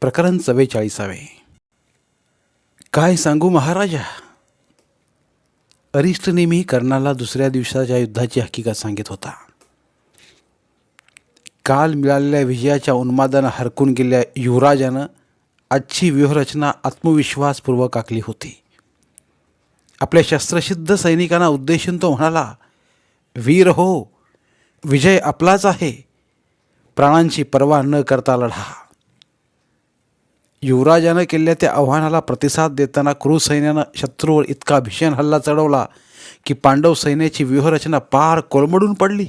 प्रकरण चव्वेचाळीसावे. काय सांगू महाराजा? अरिष्ट नेहमी कर्णाला दुसऱ्या दिवसाच्या युद्धाची हकीकत सांगित होता. काल मिळालेल्या विजयाच्या उन्मादानं हरकून गेलेल्या युवराजानं आजची व्यूहरचना आत्मविश्वासपूर्वक आखली होती. आपल्या शस्त्रसिद्ध सैनिकांना उद्देशून तो म्हणाला वीर हो विजय आपलाच आहे. प्राणांची पर्वा न करता लढा. युवराजानं केलेल्या त्या आव्हानाला प्रतिसाद देताना क्रू सैन्यानं शत्रूवर इतका भीषण हल्ला चढवला की पांडव सैन्याची व्यूहरचना पार कोलमडून पडली.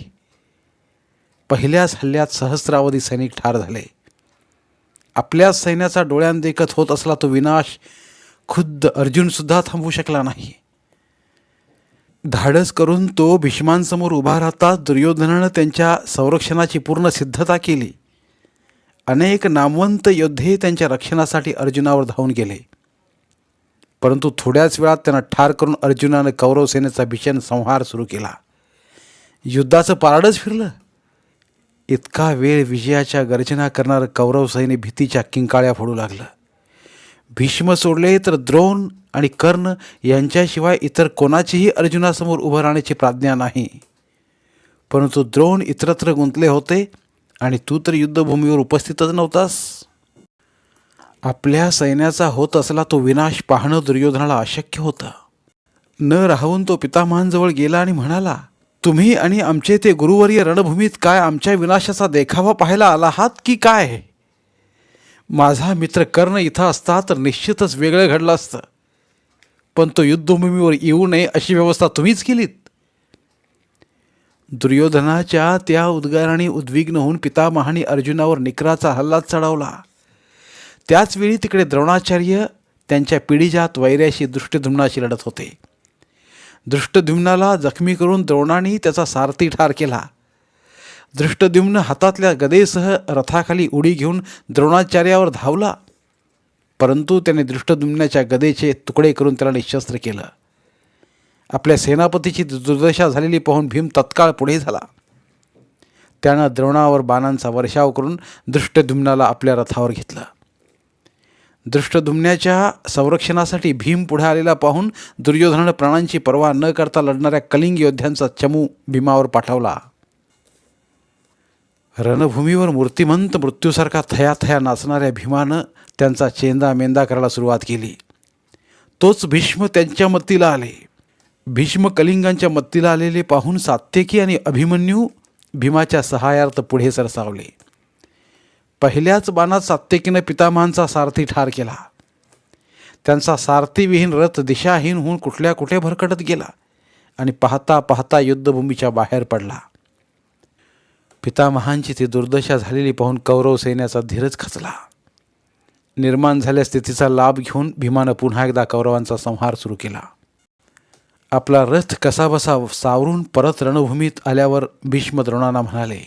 पहिल्याच हल्ल्यात सहस्रावधी सैनिक ठार झाले. आपल्याच सैन्याचा डोळ्यांदेखत होत असला तो विनाश खुद्द अर्जुनसुद्धा थांबवू शकला नाही. धाडस करून तो भीष्मांसमोर उभा राहताच दुर्योधनानं त्यांच्या संरक्षणाची पूर्ण सिद्धता केली. अनेक नामवंत योद्धे त्यांच्या रक्षणासाठी अर्जुनावर धावून गेले. परंतु थोड्याच वेळात त्यांना ठार करून अर्जुनानं कौरव सेनेचा भीषण संहार सुरू केला. युद्धाचं पारडच फिरलं. इतका वेळ विजयाच्या गर्जना करणारं कौरव सैन्य भीतीच्या किंकाळ्या फोडू लागलं. भीष्म सोडले तर द्रोण आणि कर्ण यांच्याशिवाय इतर कोणाचीही अर्जुनासमोर उभं राहण्याची प्राज्ञा नाही. परंतु द्रोण इतरत्र गुंतले होते आणि तू तर युद्धभूमीवर उपस्थितच नव्हतास. आपल्या सैन्याचा होत असला तो विनाश पाहणं दुर्योधनाला अशक्य होतं. न राहून तो पितामहांजवळ गेला आणि म्हणाला तुम्ही आणि आमचे ते गुरुवर्य रणभूमीत काय आमच्या विनाशाचा देखावा पाहायला आला आहात की काय? माझा मित्र कर्ण इथं असता तर निश्चितच वेगळं घडलं असतं. पण तो युद्धभूमीवर येऊ नये अशी व्यवस्था तुम्हीच केलीत. दुर्योधनाच्या त्या उद्गाराने उद्विग्न होऊन पितामहाने अर्जुनावर निकराचा हल्ला चढवला. त्याचवेळी तिकडे द्रोणाचार्य त्यांच्या पिढीजात वैऱ्याशी दृष्टधुम्नाशी लढत होते. दृष्टद्युम्नाला जखमी करून द्रोणाने त्याचा सारथी ठार केला. दृष्टद्युम्न हातातल्या गदेसह रथाखाली उडी घेऊन द्रोणाचार्यावर धावला. परंतु त्याने दृष्टद्युम्नाच्या गदेचे तुकडे करून त्याला निशस्त्र केलं. आपल्या सेनापतीची दुर्दशा झालेली पाहून भीम तत्काळ पुढे झाला. त्यानं द्रोणावर बाणांचा वर्षाव करून दृष्टधुम्नाला आपल्या रथावर घेतलं. दृष्टधुम्न्याच्या संरक्षणासाठी भीम पुढे आलेला पाहून दुर्योधनानं प्राणांची पर्वा न करता लढणाऱ्या कलिंग योद्ध्यांचा चमू भीमावर पाठवला. रणभूमीवर मूर्तिमंत मृत्यूसारखा थया थया नाचणाऱ्या भीमानं त्यांचा चेंदा मेंदा करायला सुरुवात केली. तोच भीष्म त्यांच्या मतीला आले. भीष्म कलिंगांच्या मत्तीला आलेले पाहून सात्यकी आणि अभिमन्यू भीमाच्या सहायार्थ पुढे सरसावले. पहिल्याच बाणात सात्यकीनं पितामहांचा सारथी ठार केला. त्यांचा सारथीविहीन रथ दिशाहीन होऊन कुठल्या कुठे भरकटत गेला आणि पाहता पाहता युद्धभूमीच्या बाहेर पडला. पितामहांची ती दुर्दशा झालेली पाहून कौरव सैन्याचा धीरच खचला. निर्माण झाल्या स्थितीचा लाभ घेऊन भीमानं पुन्हा एकदा कौरवांचा संहार सुरू केला. आपला रथ कसाबसा सावरून परत रणभूमीत आल्यावर भीष्म द्रोणांना म्हणाले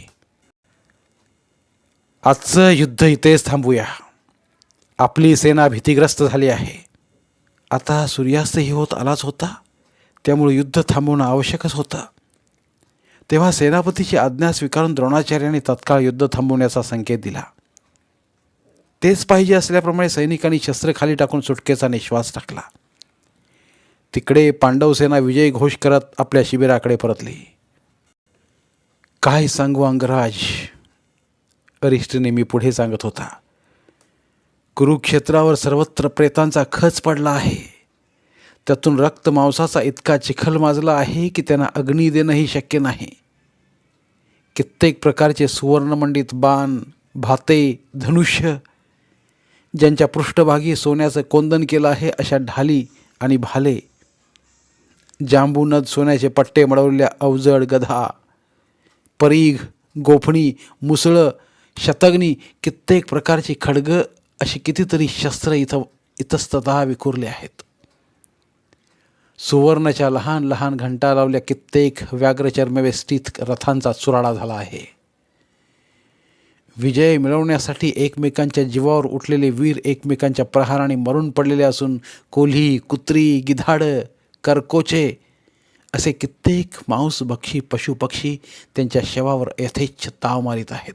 आजचं युद्ध इथेच थांबूया. आपली सेना भीतीग्रस्त झाली आहे. आता सूर्यास्तही होत आलाच होता त्यामुळे युद्ध थांबवणं आवश्यकच होतं. तेव्हा सेनापतीची आज्ञा स्वीकारून द्रोणाचार्याने तत्काळ युद्ध थांबवण्याचा संकेत दिला. तेच पाहिजे असल्याप्रमाणे सैनिकांनी शस्त्र खाली टाकून सुटकेचा निश्वास टाकला. तिकडे पांडवसेना विजय घोष करत आपल्या शिबिराकडे परतली. काय सांगू अंगराज? अरिष्ठने मी पुढे सांगत होता. कुरुक्षेत्रावर सर्वत्र प्रेतांचा खच पडला आहे. त्यातून रक्त मांसाचा इतका चिखल माजला आहे की त्यांना अग्नी देणंही शक्य नाही. कित्येक प्रकारचे सुवर्णमंडित बाण भाते धनुष्य ज्यांच्या पृष्ठभागी सोन्याचं कोंदन केलं आहे अशा ढाली आणि भाले जांबूनद सोन्याचे पट्टे मडवलेल्या अवजड गधा परीघ गोफणी मुसळं शतग्नी कित्येक प्रकारची खडगं अशी कितीतरी शस्त्र इथं इतस्तत विखुरले आहेत. सुवर्णाच्या लहान लहान घंटा लावल्या कित्येक व्याघ्रचर्मवेष्टीत रथांचा चुराडा झाला आहे. विजय मिळवण्यासाठी एकमेकांच्या जीवावर उठलेले वीर एकमेकांच्या प्रहाराने मरून पडलेले असून कोल्ही कुत्री गिधाडं करकोचे असे कित्येक मांसभक्षी पशुपक्षी त्यांच्या शवावर यथेच्छ ताव मारित आहेत.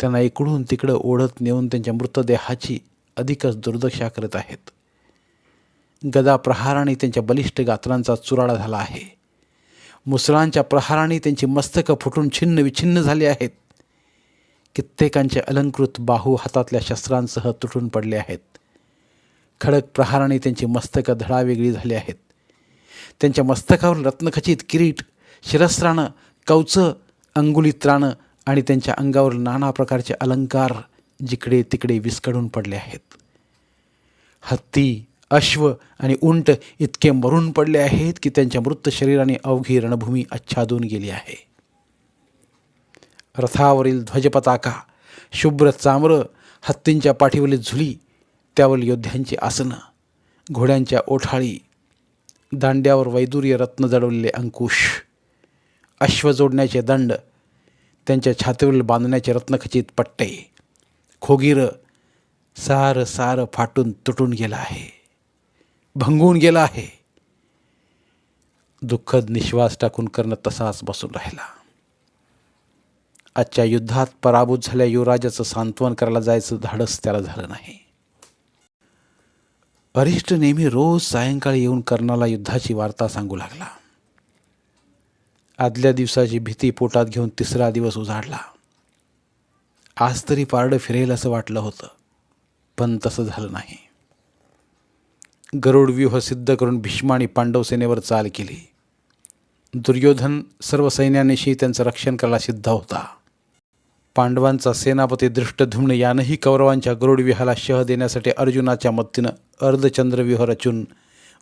त्यांना इकडून तिकडं ओढत नेऊन त्यांच्या मृतदेहाची अधिकच दुर्दशा करत आहेत. गदा प्रहाराने त्यांच्या बलिष्ठ गात्रांचा चुराडा झाला आहे. मुसळांच्या प्रहाराने त्यांची मस्तकं फुटून छिन्न विछिन्न झाली आहेत. कित्येकांचे अलंकृत बाहू हातातल्या शस्त्रांसह तुटून पडले आहेत. खडक प्रहाराने त्यांची मस्तकं धडावेगळी झाली आहेत. त्यांच्या मस्तकावर रत्नखचित किरीट शिरस्त्राणं कवचं अंगुलीत्राणं आणि त्यांच्या अंगावर नाना प्रकारचे अलंकार जिकडे तिकडे विस्कडून पडले आहेत. हत्ती अश्व आणि उंट इतके मरून पडले आहेत की त्यांच्या मृत शरीराने अवघी रणभूमी आच्छादून गेली आहे. रथावरील ध्वजपताका शुभ्र चामरं हत्तींच्या पाठीवरील झुली त्यावर योद्ध्यांची आसनं घोड्यांच्या ओठाळी दांड्यावर वैदुर्य रत्न जडवलेले अंकुश अश्व जोडण्याचे दंड त्यांच्या छातीवरील बांधण्याचे रत्नखचित पट्टे खोगीर सार सार फाटून तुटून गेलं आहे भंगून गेला आहे. दुःखद निश्वास टाकून कर्ण तसाच बसून राहिला. आजच्या युद्धात पराभूत झाल्या युवराजाचं सांत्वन करायला जायचं धाडस त्याला झालं नाही. वरिष्ठ नेहमी रोज सायंकाळी येऊन कर्णाला युद्धाची वार्ता सांगू लागला. आदल्या दिवसाची भीती पोटात घेऊन तिसरा दिवस उजाडला. आज तरी पारडं फिरेल असं वाटलं होतं पण तसं झालं नाही. गरुडव्यूह सिद्ध करून भीष्माने पांडव सेनेवर चाल केली. दुर्योधन सर्व सैन्यानिशी त्यांचं रक्षण करायला सिद्ध होता. पांडवांचा सेनापती दृष्टधुम्न यानंही कौरवांच्या गरुडविहाला शह देण्यासाठी अर्जुनाच्या मदतीनं अर्धचंद्रव्यूह रचून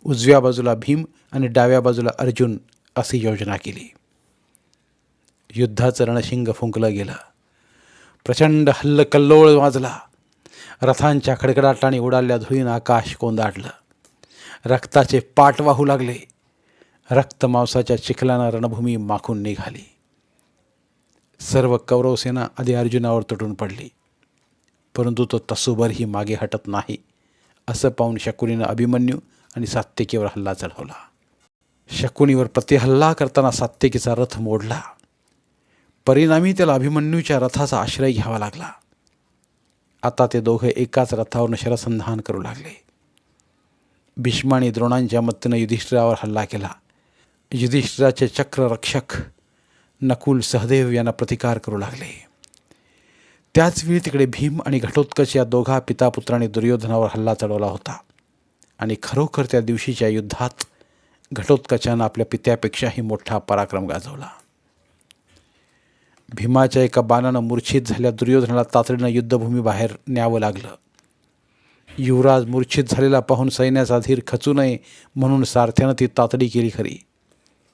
उजव्या बाजूला भीम आणि डाव्या बाजूला अर्जुन अशी योजना केली. युद्धाचं रणशिंग फुंकलं गेलं. प्रचंड हल्लकल्लोळ वाजला. रथांच्या खडखडाटाने उडाल्या धुळीनं आकाश कोंदाडलं. रक्ताचे पाट वाहू लागले. रक्त मांसाच्या चिखलानं रणभूमी माखून निघाली. सर्व कौरवसेना आधी अर्जुनावर तुटून पडली. परंतु तो तसूभरही मागे हटत नाही. असं पाहून शकुनीनं अभिमन्यू आणि सात्यकीवर हल्ला चढवला. शकुनीवर प्रतिहल्ला करताना सात्यकीचा रथ मोडला. परिणामी त्याला अभिमन्यूच्या रथाचा आश्रय घ्यावा लागला. आता ते दोघे एकाच रथावर शरसंधान करू लागले. भीष्माने द्रोणांच्या मतीनं युधिष्ठिरावर हल्ला केला. युधिष्ठिराचे चक्ररक्षक नकुल सहदेव यांना प्रतिकार करू लागले. त्याचवेळी तिकडे भीम आणि घटोत्कच या दोघा पितापुत्राने दुर्योधनावर हल्ला चढवला होता. आणि खरोखर त्या दिवशीच्या युद्धात घटोत्कचानं आपल्या पित्यापेक्षाही मोठा पराक्रम गाजवला. भीमाच्या एका बाणानं मूर्छित झाल्या दुर्योधनाला तातडीनं युद्धभूमी बाहेर न्यावं लागलं. युवराज मूर्छित झालेला पाहून सैन्याचा धीर खचू नये म्हणून सारथ्यानं ती तातडी केली खरी.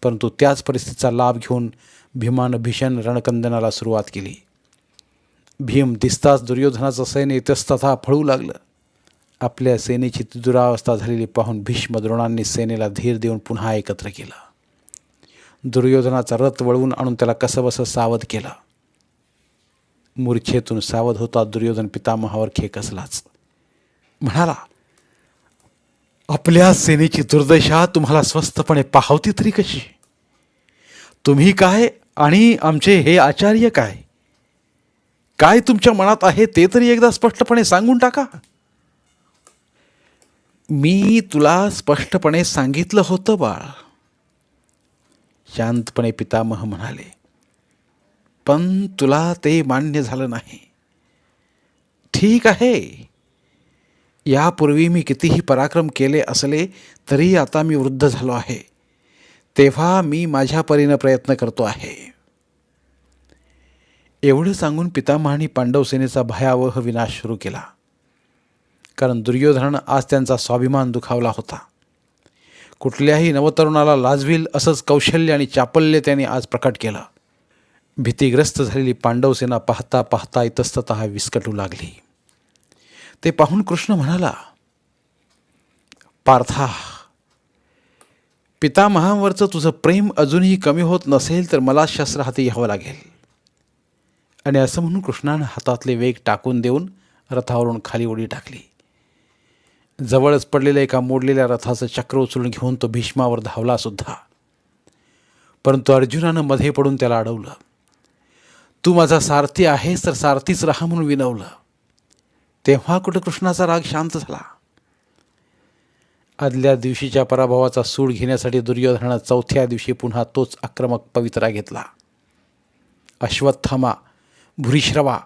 परंतु त्याच परिस्थितीचा लाभ घेऊन भीमानं भीषण रणकंदनाला सुरुवात केली. भीम दिसताच दुर्योधनाचं सैन्य इतस्तथा फळू लागलं. आपल्या सेनेची दुरावस्था झालेली पाहून भीष्म द्रोणांनी सेनेला धीर देऊन पुन्हा एकत्र केलं. दुर्योधनाचा रथ वळवून आणून त्याला कसंबसं सावध केलं. मूर्छेतून सावध होता दुर्योधन पितामहावर खेकसलाच. म्हणाला आपल्या सेनेची दुर्दशा तुम्हाला स्वस्तपणे पाहवती तरी कशी? तुम्ही काय आणि आमचे हे आचार्य काय? काय तुमच्या मनात आहे ते तरी एकदा स्पष्टपणे सांगून टाका. मी तुला स्पष्टपणे सांगितलं होतं बाळ. शांतपणे पितामह म्हणाले पण तुला ते मान्य झालं नाही. ठीक आहे. यापूर्वी मी कितीही पराक्रम केले असले तरी आता मी वृद्ध झालो आहे. तेव्हा मी माझ्या परीनं प्रयत्न करतो आहे. एवढं सांगून पितामहानी पांडवसेनेचा भयावह विनाश सुरू केला. कारण दुर्योधनानं आज त्यांचा स्वाभिमान दुखावला होता. कुठल्याही नवतरुणाला लाजवील असंच कौशल्य आणि चापल्य त्याने आज प्रकट केलं. भीतीग्रस्त झालेली पांडवसेना पाहता पाहता इतस्तत विस्कटू लागली. ते पाहून कृष्ण म्हणाला पार्था पितामहांवरचं तुझं प्रेम अजूनही कमी होत नसेल तर मला शस्त्र हाती घ्यावं लागेल. आणि असं म्हणून कृष्णानं हातातले वेग टाकून देऊन रथावरून खाली उडी टाकली. जवळच पडलेल्या एका मोडलेल्या रथाचं चक्र उचलून घेऊन तो भीष्मावर धावला सुद्धा. परंतु अर्जुनानं मध्ये पडून त्याला अडवलं. तू माझा सारथी आहेस तर सारथीच राहा म्हणून विनवलं. तेव्हा कुठं कृष्णाचा राग शांत झाला? आदल्या दिवशीच्या पराभवाचा सूड घेण्यासाठी दुर्योधनानं चौथ्या दिवशी पुन्हा तोच आक्रमक पवित्रा घेतला. अश्वत्थामा भूरिश्रवा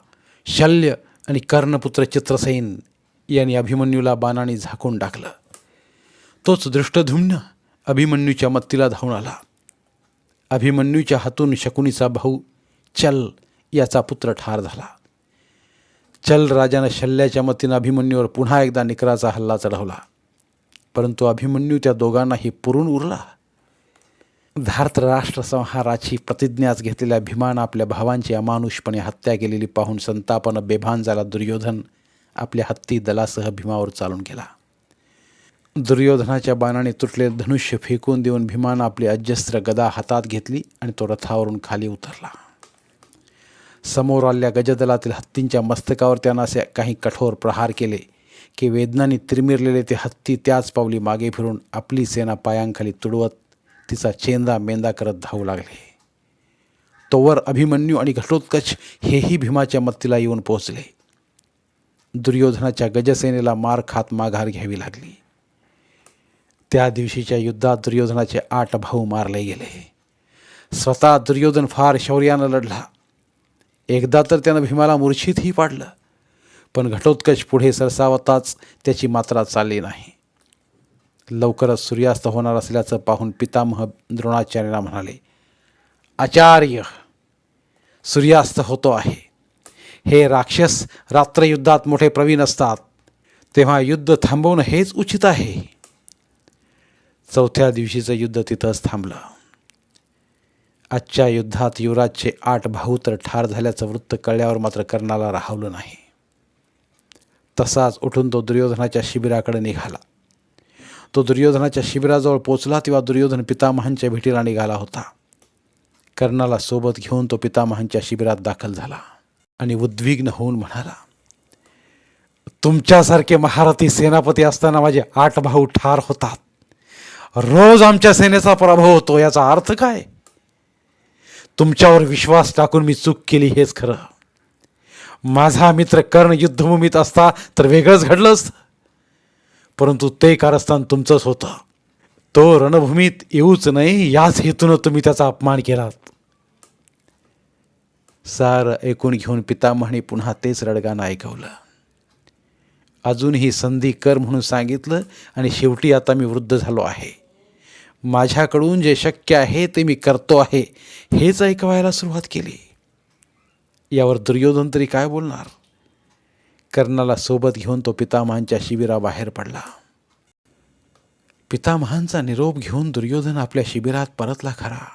शल्य आणि कर्णपुत्र चित्रसेन यांनी अभिमन्यूला बाणाने झाकून टाकलं. तोच दृष्टधुम्न अभिमन्यूच्या मत्तीला धावून आला. अभिमन्यूच्या हातून शकुनीचा भाऊ चल याचा पुत्र ठार झाला. चल राजानं शल्ल्याच्या मतीनं अभिमन्यूवर पुन्हा एकदा निकराचा हल्ला चढवला. परंतु अभिमन्यू त्या दोघांनाही पुरून उरला. धार्त राष्ट्रसंहाराची प्रतिज्ञाच घेतलेल्या भीमानं आपल्या भावांची अमानुषपणे हत्या केलेली पाहून संतापानं बेभान झाला दुर्योधन. आपल्या हत्ती दलासह भीमावर चालून गेला. दुर्योधनाच्या बाणाने तुटलेले धनुष्य फेकून देऊन भीमानं आपली अजस्त्र गदा हातात घेतली आणि तो रथावरून खाली उतरला. समोर आलेल्या गजदलातील हत्तींच्या मस्तकावर त्यानं असे काही कठोर प्रहार केले की वेदनाने तिरमिरलेले ते हत्ती त्याच पावली मागे फिरून आपली सेना पायांखाली तुडवत तिचा चेंदा मेंदा करत धावू लागले. तोवर अभिमन्यू आणि घटोत्कच हेही भीमाच्या मत्तीला येऊन पोहोचले. दुर्योधनाच्या गजसेनेला मार खात माघार घ्यावी लागली. त्या दिवशीच्या युद्धात दुर्योधनाचे आठ भाऊ मारले गेले. स्वतः दुर्योधन फार शौर्यानं लढला. एकदा तर त्यानं भीमाला मूर्छितही पाडलं पण घटोत्कच पुढे सरसावताच त्याची मात्रा चालली नाही. लवकरच सूर्यास्त होणार असल्याचं पाहून पितामह द्रोणाचार्यांना म्हणाले आचार्य सूर्यास्त होतो आहे. हे राक्षस रात्रयुद्धात मोठे प्रवीण असतात. तेव्हा युद्ध थांबवणं हेच उचित आहे. चौथ्या दिवशीचं युद्ध तिथंच थांबलं. आजच्या युद्धात युवराजचे आठ भाऊ तर ठार झाल्याचं वृत्त कळल्यावर मात्र कर्णाला राहवलं नाही. तसाच उठून तो दुर्योधनाच्या शिबिराकडे निघाला. तो दुर्योधनाच्या शिबिराजवळ पोचला तेव्हा दुर्योधन पितामहांच्या भेटीला निघाला होता. कर्णाला सोबत घेऊन तो पितामहांच्या शिबिरात दाखल झाला आणि उद्विग्न होऊन म्हणाला तुमच्यासारखे महारथी सेनापती असताना माझे आठ भाऊ ठार होतात. रोज आमच्या सेनेचा पराभव होतो याचा अर्थ काय? तुमच्यावर विश्वास टाकून मी चूक केली हेच खरं. माझा मित्र कर्ण युद्धभूमीत असता तर वेगळंच घडलं असतं परंतु ते कारस्थान तुमचंच होतं. तो रणभूमीत येऊच नाही याच हेतूनं तुम्ही त्याचा अपमान केलात. सार ऐकून घेऊन पितामहाने पुन्हा तेच रडगाणं ऐकवलं. अजूनही संधी कर म्हणून सांगितलं आणि शेवटी आता मी वृद्ध झालो आहे. माझ्याकडून जे शक्य आहे ते मी करतो आहे हेच ऐकवायला सुरुवात केली. यावर दुर्योधन तरी काय बोलणार? कर्णाला सोबत घेऊन तो पितामहांच्या शिबिराबाहेर पडला. पितामहांचा निरोप घेऊन दुर्योधन आपल्या शिबिरात परतला खरा.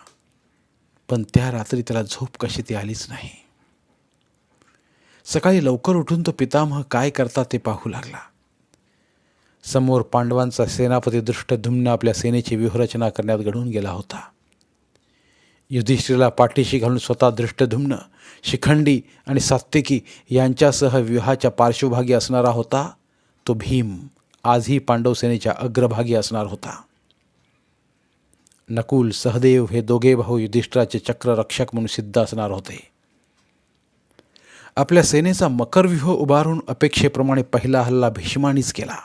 पण त्या रात्री त्याला झोप कशी ती आलीच नाही. सकाळी लवकर उठून तो पितामह काय करतात ते पाहू लागला. समोर पांडवांचा सेनापती दृष्टधुम्न आपल्या सेनेची व्यूहरचना करण्यात घडून गेला होता. युधिष्ठिरला पाठीशी घालून स्वतः दृष्टधुम्न शिखंडी आणि सात्विकी यांच्यासह विवाहाच्या पार्श्वभागी असणारा होता तो भीम. आजही पांडवसेनेच्या अग्रभागी असणार होता. नकुल सहदेव हे दोघे भाऊ युधिष्ठिराचे चक्ररक्षक म्हणून सिद्ध असणार होते. आपल्या सेनेचा मकरव्यूह उभारून अपेक्षेप्रमाणे पहिला हल्ला भीष्मानीच केला.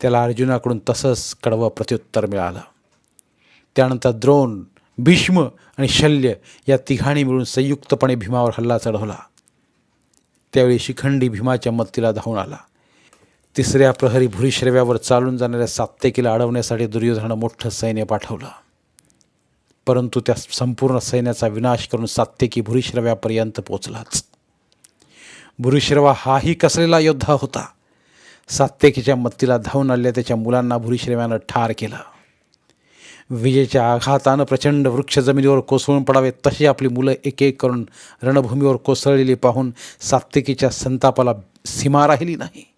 त्याला अर्जुनाकडून तसंच कडवं प्रत्युत्तर मिळालं. त्यानंतर द्रोण भीष्म आणि शल्य या तिघाणी मिळून संयुक्तपणे भीमावर हल्ला चढवला. त्यावेळी शिखंडी भीमाच्या मत्तीला धावून आला. तिसऱ्या प्रहरी भुरीश्रव्यावर चालून जाणाऱ्या सात्यकीला अडवण्यासाठी दुर्योधनानं मोठं सैन्य पाठवलं. परंतु त्या संपूर्ण सैन्याचा विनाश करून सात्यकी भुरीश्रव्यापर्यंत पोचलाच. भुरीश्रवा हाही कसलेला योद्धा होता? सात्यकीच्या मत्तीला धावून आलेल्या त्याच्या मुलांना भुरीश्रव्यानं ठार केलं. विजेच्या आघातानं प्रचंड वृक्ष जमिनीवर कोसळून पडावे तशी आपली मुलं एक एक करून रणभूमीवर कोसळलेली पाहून सात्विकीच्या संतापाला सीमा राहिली नाही.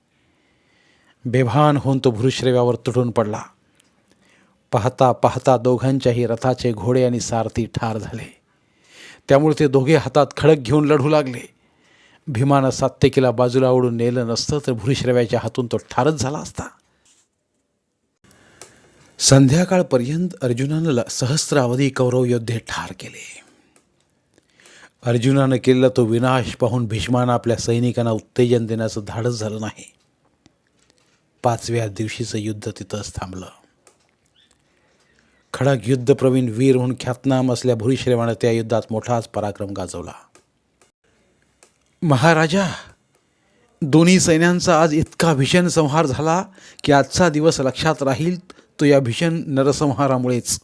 बेभान होऊन तो भूश्रेव्यावर तुटून पडला. पाहता पाहता दोघांच्याही रथाचे घोडे आणि सारथी ठार झाले. त्यामुळे ते दोघे हातात खडक घेऊन लढू लागले. भीमानं सात्यकीला बाजूला ओढून नेलं नसतं तर भूश्रव्याच्या हातून तो ठारच झाला असता. संध्याकाळपर्यंत अर्जुनानं सहस्रावधी कौरव योद्धे ठार केले. अर्जुनानं केलेला तो विनाश पाहून भीष्मानं आपल्या सैनिकांना उत्तेजन देण्याचं धाडस झालं नाही. पाचव्या दिवशीचं युद्ध तिथंच थांबलं. खडक युद्धप्रवीण वीर म्हणून ख्यातनाम असल्या भुरीश्रेवानं त्या युद्धात मोठाच पराक्रम गाजवला. महाराजा दोन्ही सैन्यांचा आज इतका भीषण संहार झाला की आजचा दिवस लक्षात राहील तो या भीषण नरसंहारामुळेच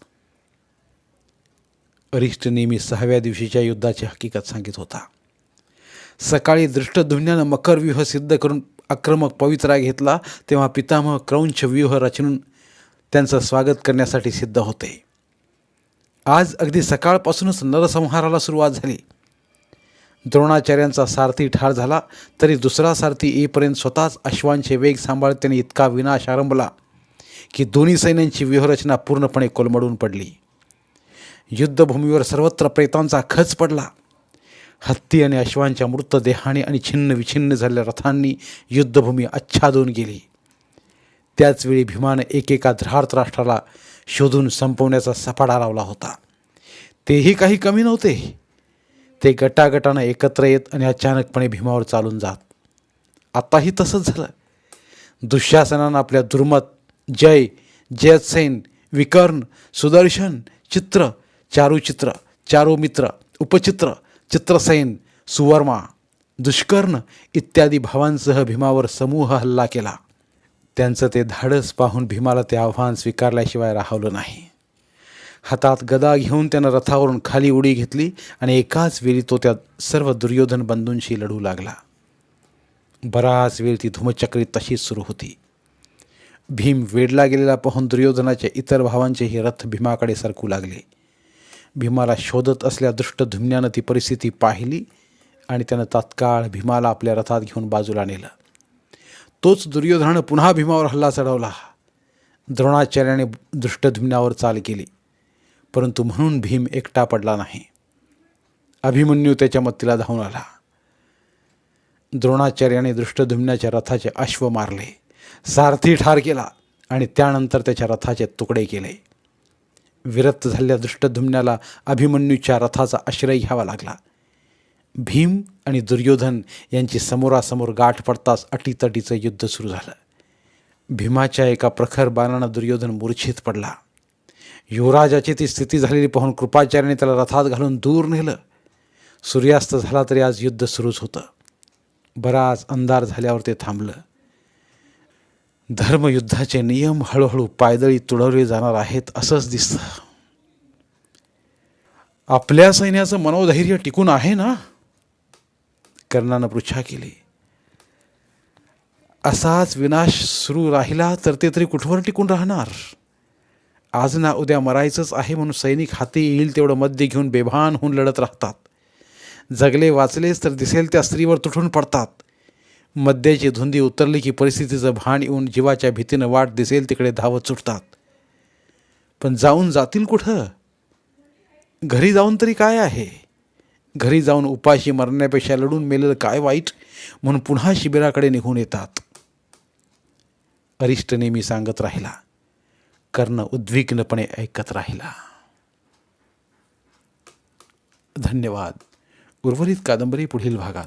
अरिष्ट नेहमी सहाव्या दिवशीच्या युद्धाची हकीकत सांगित होता. सकाळी दृष्टधुन्यानं मकर व्यूह सिद्ध करून आक्रमक पवित्रा घेतला तेव्हा पितामह क्रौंच व्यूह रचून त्यांचं स्वागत करण्यासाठी सिद्ध होते. आज अगदी सकाळपासूनच नरसंहाराला सुरुवात झाली. द्रोणाचार्यांचा सारथी ठार झाला तरी दुसरा सारथी येईपर्यंत स्वतःच अश्वांचे वेग सांभाळत त्याने इतका विनाश आरंभला. की दोन्ही सैन्यांची व्यूहरचना पूर्णपणे कोलमडून पडली. युद्धभूमीवर सर्वत्र प्रेतांचा खच पडला. हत्ती आणि अश्वांच्या मृतदेहाने आणि छिन्न विछिन्न झालेल्या रथांनी युद्धभूमी आच्छादून गेली. त्याचवेळी भीमानं एकेका धृहार्त राष्ट्राला शोधून संपवण्याचा सपाडा लावला होता. तेही काही कमी नव्हते. ते गटागटानं एकत्र येत आणि अचानकपणे भीमावर चालून जात. आताही तसंच झालं. दुःशासनानं आपल्या दुर्मत जय जयसेन विकर्ण सुदर्शन चित्र चारुचित्र चारुमित्र उपचित्र चित्रसेन सुवर्मा दुष्कर्ण इत्यादी भावांसह भीमावर समूह हल्ला केला. त्यांचं ते धाडस पाहून भीमाला ते आव्हान स्वीकारल्याशिवाय राहवलं नाही. हातात गदा घेऊन त्यानं रथावरून खाली उडी घेतली आणि एकाच वेळी तो त्या सर्व दुर्योधन बंधूंशी लढू लागला. बराच वेळ ती धुमचक्री तशीच सुरू होती. भीम वेडला गेलेला पाहून दुर्योधनाच्या इतर भावांचेही रथ भीमाकडे सरकू लागले. भीमाला शोधत असल्या दृष्टधुम्यानं ती परिस्थिती पाहिली आणि त्यानं तात्काळ भीमाला आपल्या रथात घेऊन बाजूला नेलं. तोच दुर्योधनानं पुन्हा भीमावर हल्ला चढवला. द्रोणाचार्याने दृष्टधुम्यावर चाल केली परंतु म्हणून भीम एकटा पडला नाही. अभिमन्यू त्याच्या मत्तीला धावून आला. द्रोणाचार्याने दृष्टधुम्नाच्या रथाचे अश्व मारले. सारथी ठार केला आणि त्यानंतर त्याच्या रथाचे तुकडे केले. विरक्त झालेल्या दृष्टधुम्नाला अभिमन्यूच्या रथाचा आश्रय घ्यावा लागला. भीम आणि दुर्योधन यांची समोरासमोर गाठ पडताच अटीतटीचं युद्ध सुरू झालं. भीमाच्या एका प्रखर बाणानं दुर्योधन मूर्छित पडला. युवराजाची ती स्थिती झालेली पाहून कृपाचार्याने त्याला रथात घालून दूर नेलं. सूर्यास्त झाला तरी आज युद्ध सुरूच होतं. बराच अंधार झाल्यावर ते थांबलं. धर्मयुद्धाचे नियम हळूहळू पायदळी तुडवले जाणार आहेत असंच दिसतं. आपल्या सैन्याचं मनोधैर्य टिकून आहे ना? कर्णानं पृच्छा केली. असाच विनाश सुरू राहिला तर ते तरी कुठवर टिकून राहणार? आज ना उद्या मरायचंच आहे म्हणून सैनिक हाती येईल तेवढं मद्य घेऊन बेभान होऊन लढत राहतात. जगले वाचलेच तर दिसेल त्या स्त्रीवर तुटून पडतात. मद्याची धुंदी उतरली की परिस्थितीचं भान येऊन जीवाच्या भीतीनं वाट दिसेल तिकडे धावत सुटतात. पण जाऊन जातील कुठं? घरी जाऊन तरी काय आहे? घरी जाऊन उपाशी मरण्यापेक्षा लढून मेलेलं काय वाईट? म्हणून पुन्हा शिबिराकडे निघून येतात. अरिष्ट नेहमी सांगत राहिला. कर्ण उद्विग्नपणे ऐकत राहिला. धन्यवाद. उर्वरित कादंबरी पुढील भागात.